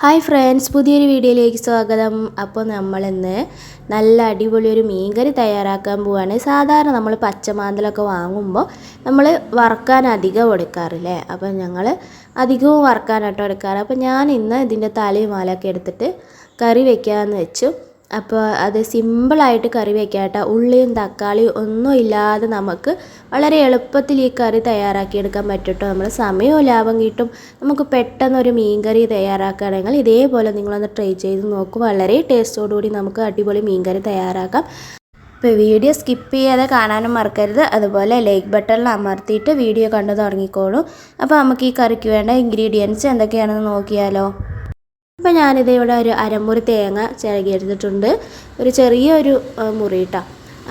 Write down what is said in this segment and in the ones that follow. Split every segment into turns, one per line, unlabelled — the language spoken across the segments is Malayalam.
ഹായ് ഫ്രണ്ട്സ് പുതിയൊരു വീഡിയോയിലേക്ക് സ്വാഗതം. അപ്പോൾ നമ്മളിന്ന് നല്ല അടിപൊളി ഒരു മീൻകറി തയ്യാറാക്കാൻ പോവാണ്. സാധാരണ നമ്മൾ പച്ചമാന്തലൊക്കെ വാങ്ങുമ്പോൾ നമ്മൾ വറുക്കാൻ അധികം എടുക്കാറില്ലേ? അപ്പോൾ ഞങ്ങൾ അധികവും വറുക്കാനാട്ടോ എടുക്കാറ്. അപ്പോൾ ഞാൻ ഇന്ന് ഇതിന്റെ തലയും മാലൊക്കെ എടുത്തിട്ട് കറി വെക്കാമെന്ന് വെച്ചു. അപ്പോൾ അത് സിമ്പിളായിട്ട് കറി വെക്കാം കേട്ടോ. ഉള്ളിയും തക്കാളിയും ഒന്നും ഇല്ലാതെ നമുക്ക് വളരെ എളുപ്പത്തിൽ ഈ കറി തയ്യാറാക്കിയെടുക്കാൻ പറ്റും കേട്ടോ നമ്മൾ സമയവും ലാഭം കിട്ടും. നമുക്ക് പെട്ടെന്ന് ഒരു മീൻ കറി തയ്യാറാക്കുകയാണെങ്കിൽ ഇതേപോലെ നിങ്ങളൊന്ന് ട്രൈ ചെയ്ത് നോക്കും. വളരെ ടേസ്റ്റോടുകൂടി നമുക്ക് അടിപൊളി മീൻ കറി തയ്യാറാക്കാം. ഇപ്പോൾ വീഡിയോ സ്കിപ്പ് ചെയ്യാതെ കാണാനും മറക്കരുത്. അതുപോലെ ലൈക്ക് ബട്ടണിൽ അമർത്തിയിട്ട് വീഡിയോ കണ്ടു തുടങ്ങിക്കോളൂ. അപ്പോൾ നമുക്ക് ഈ കറിക്ക് വേണ്ട ഇൻഗ്രീഡിയൻസ് എന്തൊക്കെയാണെന്ന് നോക്കിയാലോ. അപ്പോൾ ഞാനിത് ഇവിടെ ഒരു അരമുറി തേങ്ങ ചിരകി എടുത്തിട്ടുണ്ട് ഒരു ചെറിയൊരു മുറി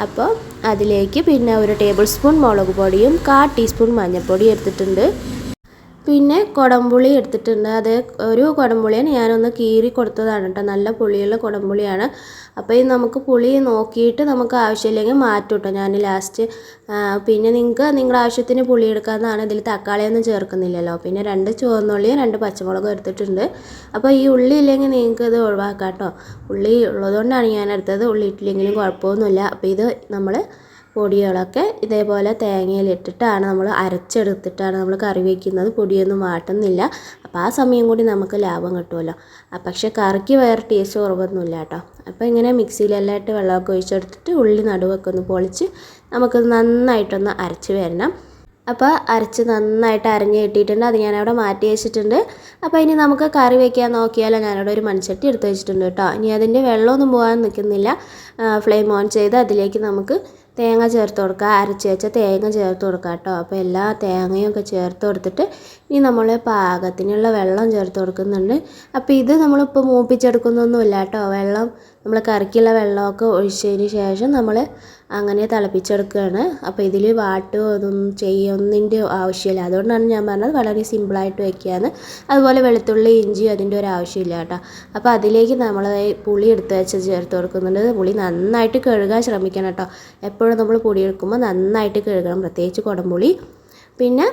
അപ്പോൾ അതിലേക്ക് പിന്നെ ഒരു ടേബിൾ സ്പൂൺ മുളക് പൊടിയും കാ ടീസ്പൂൺ മഞ്ഞൾപ്പൊടി എടുത്തിട്ടുണ്ട്. പിന്നെ കുടംപുളി എടുത്തിട്ടുണ്ട്. അത് ഒരു കുടംപുളിയാണ്. ഞാനൊന്ന് കീറി കൊടുത്തതാണ് കേട്ടോ. നല്ല പുളിയുള്ള കുടംപുളിയാണ്. അപ്പോൾ ഇത് നമുക്ക് പുളി നോക്കിയിട്ട് നമുക്ക് ആവശ്യമില്ലെങ്കിൽ മാറ്റും കേട്ടോ ഞാൻ ലാസ്റ്റ് പിന്നെ നിങ്ങൾക്ക് നിങ്ങളുടെ ആവശ്യത്തിന് പുളി എടുക്കാവുന്നതാണ് ഇതിൽ തക്കാളിയൊന്നും ചേർക്കുന്നില്ലല്ലോ. പിന്നെ രണ്ട് ചുവന്നുള്ളിയും രണ്ട് പച്ചമുളകും എടുത്തിട്ടുണ്ട്. അപ്പോൾ ഈ ഉള്ളി ഇല്ലെങ്കിൽ നിങ്ങൾക്ക് ഇത് ഒഴിവാക്കാം കേട്ടോ. ഉള്ളി ഉള്ളതുകൊണ്ടാണ് ഞാൻ എടുത്തത്. ഉള്ളി ഇട്ടില്ലെങ്കിലും കുഴപ്പമൊന്നുമില്ല. അപ്പോൾ ഇത് നമ്മൾ പൊടികളൊക്കെ ഇതേപോലെ തേങ്ങയിലിട്ടിട്ടാണ് നമ്മൾ അരച്ചെടുത്തിട്ടാണ് നമ്മൾ കറി വയ്ക്കുന്നത് പൊടിയൊന്നും വാട്ടുന്നില്ല. അപ്പോൾ ആ സമയം കൂടി നമുക്ക് ലാഭം കിട്ടുമല്ലോ. പക്ഷേ കറിക്ക് വേറെ ടേസ്റ്റ് കുറവൊന്നുമില്ല കേട്ടോ. അപ്പോൾ ഇങ്ങനെ മിക്സിയിലെല്ലാം ഇട്ട് വെള്ളമൊക്കെ ഒഴിച്ചെടുത്തിട്ട് ഉള്ളി നടുവൊക്കെ ഒന്ന് പൊളിച്ച് നമുക്ക് നന്നായിട്ടൊന്ന് അരച്ച് വരണം. അപ്പോൾ അരച്ച് നന്നായിട്ട് അരഞ്ഞ് കിട്ടിയിട്ടുണ്ട്. അത് ഞാനവിടെ മാറ്റി വെച്ചിട്ടുണ്ട്. അപ്പോൾ ഇനി നമുക്ക് കറി വയ്ക്കാൻ നോക്കിയാലോ ഞാനവിടെ ഒരു മൺചട്ടി എടുത്ത് വെച്ചിട്ടുണ്ട് കേട്ടോ. ഇനി അതിന്റെ വെള്ളമൊന്നും പോകാൻ നിൽക്കുന്നില്ല. ഫ്ലെയിം ഓൺ ചെയ്ത് അതിലേക്ക് നമുക്ക് തേങ്ങ ചേർത്ത് കൊടുക്കുക. അരച്ച് വെച്ച തേങ്ങ ചേർത്ത് കൊടുക്കുക കേട്ടോ. അപ്പോൾ എല്ലാ തേങ്ങയും ഒക്കെ ചേർത്ത് കൊടുത്തിട്ട് ഇനി നമ്മൾ പാകത്തിനുള്ള വെള്ളം ചേർത്ത് കൊടുക്കുന്നുണ്ട്. അപ്പോൾ ഇത് നമ്മളിപ്പോൾ മൂപ്പിച്ചെടുക്കുന്നൊന്നുമില്ല കേട്ടോ. വെള്ളം നമ്മൾ കറിക്കുള്ള വെള്ളമൊക്കെ ഒഴിച്ചതിന് ശേഷം നമ്മൾ അങ്ങനെ തിളപ്പിച്ചെടുക്കുകയാണ്. അപ്പോൾ ഇതിൽ വാട്ട് അതൊന്നും ചെയ്യുന്നതിന്റെ ആവശ്യമില്ല. അതുകൊണ്ടാണ് ഞാൻ പറഞ്ഞത് വളരെ സിമ്പിളായിട്ട് വയ്ക്കുകയാണ് അതുപോലെ വെളുത്തുള്ളി ഇഞ്ചി അതിന്റെ ഒരു ആവശ്യമില്ല കേട്ടോ. അപ്പോൾ അതിലേക്ക് നമ്മൾ പുളി എടുത്ത് വെച്ച് ചേർത്ത് കൊടുക്കുന്നുണ്ട്. പുളി നന്നായിട്ട് കഴുകാൻ ശ്രമിക്കണം കേട്ടോ. എപ്പോഴും നമ്മൾ പുളി എടുക്കുമ്പോൾ നന്നായിട്ട് കഴുകണം. പ്രത്യേകിച്ച് കുടംപുളി. പിന്നെ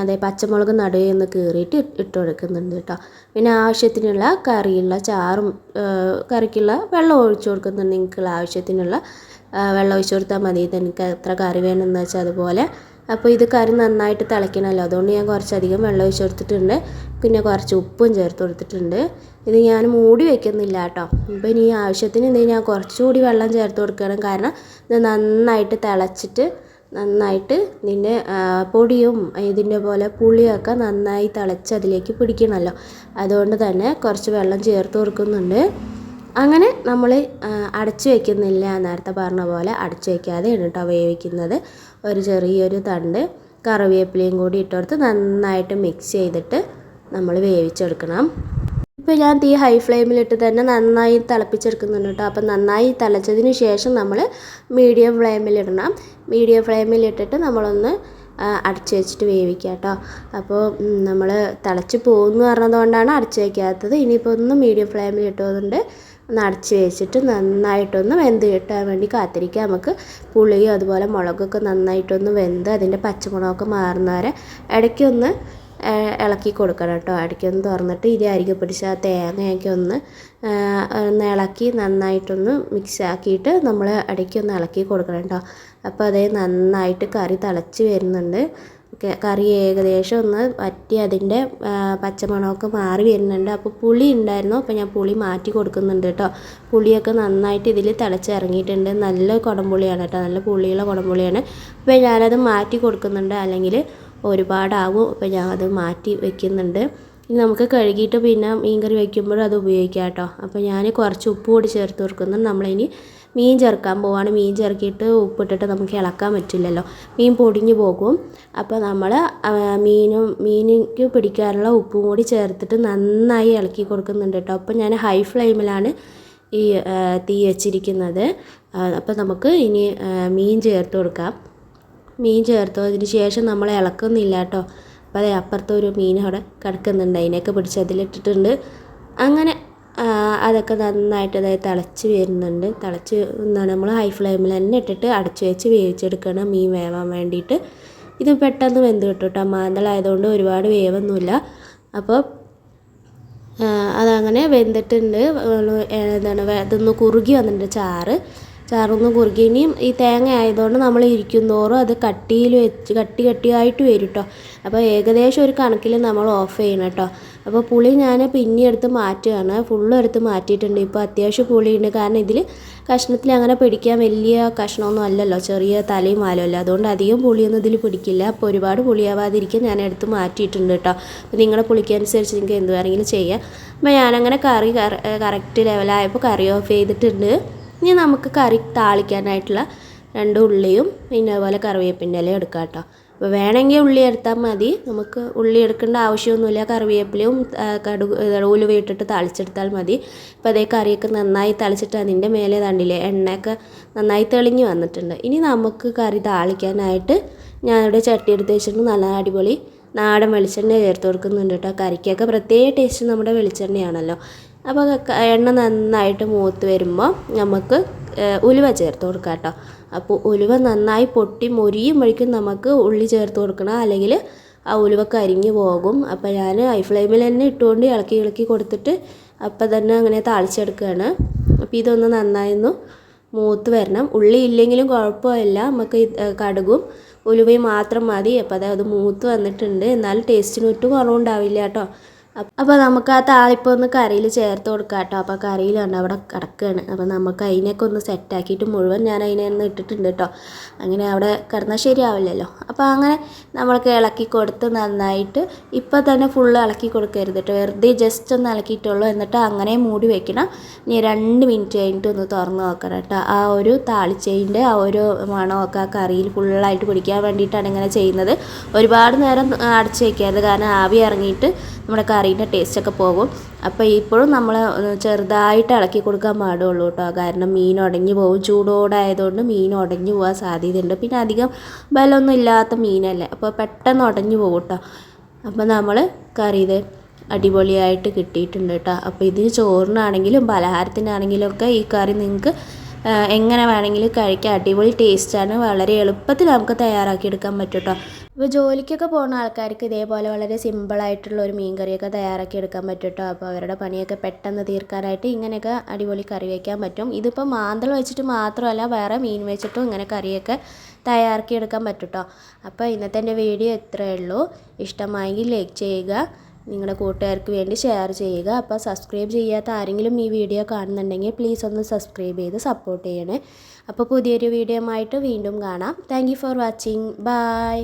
അതെ പച്ചമുളക് നടുവിൽ നിന്ന് കീറിയിട്ട് ഇട്ട് കൊടുക്കുന്നുണ്ട് കേട്ടോ. പിന്നെ ആവശ്യത്തിനുള്ള കറിയുള്ള ചാറും കറിക്കുള്ള വെള്ളം ഒഴിച്ചു കൊടുക്കുന്നുണ്ട് നിങ്ങൾക്കുള്ള ആവശ്യത്തിനുള്ള വെള്ളം ഒഴിച്ചു കൊടുത്താൽ മതി. എനിക്ക് എത്ര കറി വേണമെന്ന് വെച്ചാൽ അതുപോലെ. അപ്പോൾ ഇത് കറി നന്നായിട്ട് തിളയ്ക്കണമല്ലോ. അതുകൊണ്ട് ഞാൻ കുറച്ചധികം വെള്ളം ഒഴിച്ചു കൊടുത്തിട്ടുണ്ട്. പിന്നെ കുറച്ച് ഉപ്പും ചേർത്ത് കൊടുത്തിട്ടുണ്ട്. ഇത് ഞാൻ മൂടി വെക്കുന്നില്ല കേട്ടോ. അപ്പോൾ ഇനി ആവശ്യത്തിന് ഇത് ഞാൻ കുറച്ചുകൂടി വെള്ളം ചേർത്ത് കൊടുക്കണം. കാരണം ഇത് നന്നായിട്ട് തിളച്ചിട്ട് നന്നായിട്ട് ഇതിന്റെ പൊടിയും ഇതിന്റെ പോലെ പുളിയൊക്കെ നന്നായി തിളച്ച് അതിലേക്ക് പിടിക്കണമല്ലോ. അതുകൊണ്ട് തന്നെ കുറച്ച് വെള്ളം ചേർത്ത് കൊടുക്കുന്നുണ്ട്. അങ്ങനെ നമ്മൾ അടച്ചു വയ്ക്കുന്നില്ല നേരത്തെ പറഞ്ഞ പോലെ അടച്ചു വയ്ക്കാതെയാണ് കേട്ടോ വേവിക്കുന്നത്. ഒരു ചെറിയൊരു തണ്ട് കറിവേപ്പിലയും കൂടി ഇട്ടെടുത്ത് നന്നായിട്ട് മിക്സ് ചെയ്തിട്ട് നമ്മൾ വേവിച്ചെടുക്കണം. ഇപ്പോൾ ഞാൻ തീ ഹൈ ഫ്ലെയിമിലിട്ട് തന്നെ നന്നായി തിളപ്പിച്ചെടുക്കുന്നുണ്ട് കേട്ടോ. അപ്പം നന്നായി തിളച്ചതിന് ശേഷം നമ്മൾ മീഡിയം ഫ്ലെയിമിലിടണം മീഡിയം ഫ്ലെയിമിലിട്ടിട്ട് നമ്മളൊന്ന് അടച്ച് വെച്ചിട്ട് വേവിക്കുക കേട്ടോ. അപ്പോൾ നമ്മൾ തിളച്ച് പോകുന്നു പറഞ്ഞതുകൊണ്ടാണ് അടച്ച് വയ്ക്കാത്തത് ഇനിയിപ്പോൾ ഒന്ന് മീഡിയം ഫ്ലെയിമിൽ ഇട്ടുകൊണ്ട് ഒന്ന് അടച്ച് വെച്ചിട്ട് നന്നായിട്ടൊന്ന് വെന്ത് കിട്ടാൻ വേണ്ടി കാത്തിരിക്കുക. നമുക്ക് പുളിയും അതുപോലെ മുളകൊക്കെ നന്നായിട്ടൊന്ന് വെന്ത് അതിന്റെ പച്ചമുളകൊക്കെ മാറുന്നവരെ ഇടയ്ക്കൊന്ന് ഇളക്കി കൊടുക്കണം കേട്ടോ. ഇടയ്ക്കൊന്ന് തുറന്നിട്ട് ഇരി അരികെ പിടിച്ച ആ തേങ്ങയൊക്കെ ഒന്ന് ഒന്ന് ഇളക്കി നന്നായിട്ടൊന്ന് മിക്സ് ആക്കിയിട്ട് നമ്മൾ ഇടയ്ക്കൊന്ന് ഇളക്കി കൊടുക്കണം കേട്ടോ. അപ്പോൾ അതേ നന്നായിട്ട് കറി തിളച്ച് വരുന്നുണ്ട്. കറി ഏകദേശം ഒന്ന് വറ്റി അതിന്റെ പച്ചമണമൊക്കെ മാറി വരുന്നുണ്ട്. അപ്പോൾ പുളി ഉണ്ടായിരുന്നു. അപ്പോൾ ഞാൻ പുളി മാറ്റി കൊടുക്കുന്നുണ്ട് കേട്ടോ പുളിയൊക്കെ നന്നായിട്ട് ഇതിൽ തിളച്ചിറങ്ങിയിട്ടുണ്ട്. നല്ല കുടംപുളിയാണ് കേട്ടോ നല്ല പുളിയുള്ള കുടംപുളിയാണ്. അപ്പോൾ ഞാനത് മാറ്റി കൊടുക്കുന്നുണ്ട്. അല്ലെങ്കിൽ ഒരുപാടാവും. അപ്പോൾ ഞാൻ അത് മാറ്റി വെക്കുന്നുണ്ട്. ഇനി നമുക്ക് കഴുകിയിട്ട് പിന്നെ മീൻ കറി വയ്ക്കുമ്പോഴും അത് ഉപയോഗിക്കാം കേട്ടോ അപ്പോൾ ഞാൻ കുറച്ച് ഉപ്പ് കൂടി ചേർത്ത് കൊടുക്കുന്നുണ്ട്. നമ്മളിനി മീൻ ചേർക്കാൻ പോവാണ്. മീൻ ചേർക്കിയിട്ട് ഉപ്പിട്ടിട്ട് നമുക്ക് ഇളക്കാൻ പറ്റില്ലല്ലോ. മീൻ പൊടിഞ്ഞു പോകും. അപ്പോൾ നമ്മൾ മീനും മീനിക്ക് പിടിക്കാനുള്ള ഉപ്പും കൂടി ചേർത്തിട്ട് നന്നായി ഇളക്കി കൊടുക്കുന്നുണ്ട് കേട്ടോ. അപ്പോൾ ഞാൻ ഹൈ ഫ്ലെയിമിലാണ് ഈ തീ വെച്ചിരിക്കുന്നത്. അപ്പോൾ നമുക്ക് ഇനി മീൻ ചേർത്ത് കൊടുക്കാം. മീൻ ചേർത്തതിന് ശേഷം നമ്മൾ ഇളക്കുന്നില്ല കേട്ടോ. അപ്പോൾ അതേ അപ്പുറത്തൊരു മീൻ അവിടെ കിടക്കുന്നുണ്ട്. അതിനെയൊക്കെ പിടിച്ച് അതിലിട്ടിട്ടുണ്ട്. അങ്ങനെ അതൊക്കെ നന്നായിട്ട് അതായത് തിളച്ച് വരുന്നുണ്ട്. തിളച്ച് എന്താണ് നമ്മൾ ഹൈ ഫ്ലെയിമിൽ തന്നെ ഇട്ടിട്ട് അടച്ച് വെച്ച് വേവിച്ചെടുക്കണം മീൻ വേവാൻ വേണ്ടിയിട്ട്. ഇത് പെട്ടെന്ന് വെന്ത് കിട്ടും കേട്ടോ മാന്തളായതുകൊണ്ട് ഒരുപാട് വേവൊന്നുമില്ല. അപ്പോൾ അതങ്ങനെ വെന്തിട്ടുണ്ട്. എന്താണ് ഇതൊന്ന് കുറുകി വന്നിട്ടുണ്ട് ചാറ്. ചാറൊന്ന് കുറുകി. ഇനിയും ഈ തേങ്ങ ആയതുകൊണ്ട് നമ്മൾ ഇരിക്കും തോറും അത് കട്ടിയിൽ വെച്ച് കട്ടി കട്ടിയായിട്ട് വരും കേട്ടോ അപ്പോൾ ഏകദേശം ഒരു കണക്കിൽ നമ്മൾ ഓഫ് ചെയ്യണം കേട്ടോ അപ്പോൾ പുളി ഞാൻ പിന്നെ എടുത്ത് മാറ്റുകയാണ് ഫുള്ളും എടുത്ത് മാറ്റിയിട്ടുണ്ട്. ഇപ്പോൾ അത്യാവശ്യം പുളിയുണ്ട്. കാരണം ഇതിൽ കഷ്ണത്തിൽ അങ്ങനെ പിടിക്കാൻ വലിയ കഷ്ണമൊന്നും അല്ലല്ലോ. ചെറിയ തലയും മാലമല്ലോ അതുകൊണ്ട് അധികം പുളിയൊന്നും ഇതിൽ പിടിക്കില്ല. അപ്പോൾ ഒരുപാട് പുളിയാവാതിരിക്കാൻ ഞാൻ എടുത്ത് മാറ്റിയിട്ടുണ്ട് കേട്ടോ അപ്പോൾ നിങ്ങളുടെ പുളിക്കനുസരിച്ച് നിങ്ങൾക്ക് എന്ത് വേണമെങ്കിലും ചെയ്യാം. അപ്പോൾ ഞാനങ്ങനെ കറി കറക്റ്റ് ലെവലായപ്പോൾ കറി ഓഫ് ചെയ്തിട്ടുണ്ട്. ഇനി നമുക്ക് കറി താളിക്കാനായിട്ടുള്ള രണ്ട് ഉള്ളിയും പിന്നെ അതുപോലെ കറിവേപ്പിന്റെ ഇല എടുക്കാം കേട്ടോ അപ്പോൾ വേണമെങ്കിൽ ഉള്ളി എടുത്താൽ മതി. നമുക്ക് ഉള്ളി എടുക്കേണ്ട ആവശ്യമൊന്നുമില്ല. കറിവേപ്പിലയും കടുക് ഉലുവ ഇട്ടിട്ട് താളിച്ചെടുത്താൽ മതി. അപ്പോൾ അതേ കറിയൊക്കെ നന്നായി തളിച്ചിട്ട് അതിന്റെ മേലെ തണ്ടില്ലേ എണ്ണയൊക്കെ നന്നായി തെളിഞ്ഞ് വന്നിട്ടുണ്ട്. ഇനി നമുക്ക് കറി താളിക്കാനായിട്ട് ഞാനിവിടെ ചട്ടി എടുത്ത് വെച്ചിട്ട് നല്ല അടിപൊളി നാടൻ വെളിച്ചെണ്ണ ചേർത്ത് കൊടുക്കുന്നുണ്ട് കേട്ടോ. കറിക്കൊക്കെ പ്രത്യേക ടേസ്റ്റ് നമ്മുടെ വെളിച്ചെണ്ണയാണല്ലോ. അപ്പോൾ എണ്ണ നന്നായിട്ട് മൂത്ത് വരുമ്പോൾ നമുക്ക് ഉലുവ ചേർത്ത് കൊടുക്കാം കേട്ടോ. അപ്പോൾ ഉലുവ നന്നായി പൊട്ടി മൊരിയുമ്പോഴേക്കും നമുക്ക് ഉള്ളി ചേർത്ത് കൊടുക്കണം. അല്ലെങ്കിൽ ആ ഉലുവ കരിഞ്ഞു പോകും. അപ്പോൾ ഞാൻ ഹൈ ഫ്ലെയിമിൽ തന്നെ ഇട്ടുകൊണ്ട് ഇളക്കി ഇളക്കി കൊടുത്തിട്ട് അപ്പം തന്നെ അങ്ങനെ താളിച്ചെടുക്കുകയാണ്. അപ്പോൾ ഇതൊന്ന് നന്നായി ഒന്ന് മൂത്ത് വരണം. ഉള്ളി ഇല്ലെങ്കിലും കുഴപ്പമില്ല. നമുക്ക് കടുകും ഉലുവയും മാത്രം മതി. അപ്പോൾ അത് മൂത്ത് വന്നിട്ടുണ്ട്. എന്നാലും ടേസ്റ്റിന് ഒട്ടും കുറവുണ്ടാവില്ല കേട്ടോ. അപ്പോൾ നമുക്ക് ആ താളിപ്പ് ഒന്ന് കറിയിൽ ചേർത്ത് കൊടുക്കാം കേട്ടോ. അപ്പോൾ കറിയിലാണ് അവിടെ കിടക്കുകയാണ് അപ്പോൾ നമുക്ക് അതിനൊക്കെ ഒന്ന് സെറ്റാക്കിയിട്ട് മുഴുവൻ ഞാൻ അതിനെ ഒന്ന് ഇട്ടിട്ടുണ്ട് കേട്ടോ. അങ്ങനെ അവിടെ കിടന്നാൽ ശരിയാവില്ലല്ലോ. അപ്പോൾ അങ്ങനെ നമ്മൾക്ക് ഇളക്കി കൊടുത്ത് നന്നായിട്ട് ഇപ്പോൾ തന്നെ ഫുള്ള് ഇളക്കി കൊടുക്കരുത് കേട്ടോ. വെറുതെ ജസ്റ്റ് ഒന്ന് ഇളക്കിയിട്ടുള്ളൂ. എന്നിട്ട് അങ്ങനെ മൂടി വെക്കണം. ഇനി രണ്ട് മിനിറ്റ് കഴിഞ്ഞിട്ട് ഒന്ന് തുറന്ന് നോക്കണം കേട്ടോ. ആ ഒരു താളിച്ചതിന്റെ ആ ഒരു മണമൊക്കെ ആ കറിയിൽ ഫുള്ളായിട്ട് പിടിക്കാൻ വേണ്ടിയിട്ടാണ് ഇങ്ങനെ ചെയ്യുന്നത്. ഒരുപാട് നേരം അടച്ച് വയ്ക്കരുത് കാരണം ആവി ഇറങ്ങിയിട്ട് നമ്മുടെ കറീന്റെ ടേസ്റ്റൊക്കെ പോകും. അപ്പോൾ ഇപ്പോഴും നമ്മൾ ചെറുതായിട്ട് ഇളക്കി കൊടുക്കാൻ പാടുള്ളൂ കേട്ടോ. കാരണം മീൻ ഉടഞ്ഞു പോകും. ചൂടോടായതുകൊണ്ട് മീൻ ഉടഞ്ഞു പോകാൻ സാധ്യതയുണ്ട്. പിന്നെ അധികം ബലമൊന്നും ഇല്ലാത്ത മീനല്ലേ. അപ്പോൾ പെട്ടെന്ന് ഉടഞ്ഞു പോകും കേട്ടോ. അപ്പോൾ നമ്മൾ കറി ഇത് അടിപൊളിയായിട്ട് കിട്ടിയിട്ടുണ്ട് കേട്ടോ. അപ്പോൾ ഇതിന് ചോറിനാണെങ്കിലും പലഹാരത്തിനാണെങ്കിലും ഒക്കെ ഈ കറി നിങ്ങൾക്ക് എങ്ങനെ വേണമെങ്കിലും കഴിക്കാം. അടിപൊളി ടേസ്റ്റാണ്. വളരെ എളുപ്പത്തിൽ നമുക്ക് തയ്യാറാക്കിയെടുക്കാൻ പറ്റും കേട്ടോ. ഇപ്പോൾ ജോലിക്കൊക്കെ പോകുന്ന ആൾക്കാർക്ക് ഇതേപോലെ വളരെ സിമ്പിളായിട്ടുള്ള ഒരു മീൻ കറിയൊക്കെ തയ്യാറാക്കി എടുക്കാൻ പറ്റും കേട്ടോ അപ്പോൾ അവരുടെ പണിയൊക്കെ പെട്ടെന്ന് തീർക്കാനായിട്ട് ഇങ്ങനെയൊക്കെ അടിപൊളി കറി വയ്ക്കാൻ പറ്റും. ഇതിപ്പോൾ മാന്തൾ വെച്ചിട്ട് മാത്രമല്ല വേറെ മീൻ വെച്ചിട്ടും ഇങ്ങനെ കറിയൊക്കെ തയ്യാറാക്കി എടുക്കാൻ പറ്റും അപ്പോൾ ഇന്നത്തെ എന്റെ വീഡിയോ ഇത്രയേ ഉള്ളൂ. ഇഷ്ടമായെങ്കിൽ ലൈക്ക് ചെയ്യുക നിങ്ങളുടെ കൂട്ടുകാർക്ക് വേണ്ടി ഷെയർ ചെയ്യുക. അപ്പോൾ സബ്സ്ക്രൈബ് ചെയ്യാത്ത ആരെങ്കിലും ഈ വീഡിയോ കാണുന്നുണ്ടെങ്കിൽ പ്ലീസ് ഒന്ന് സബ്സ്ക്രൈബ് ചെയ്ത് സപ്പോർട്ട് ചെയ്യണേ. അപ്പോൾ പുതിയൊരു വീഡിയോ ആയിട്ട് വീണ്ടും കാണാം. Thank for watching bye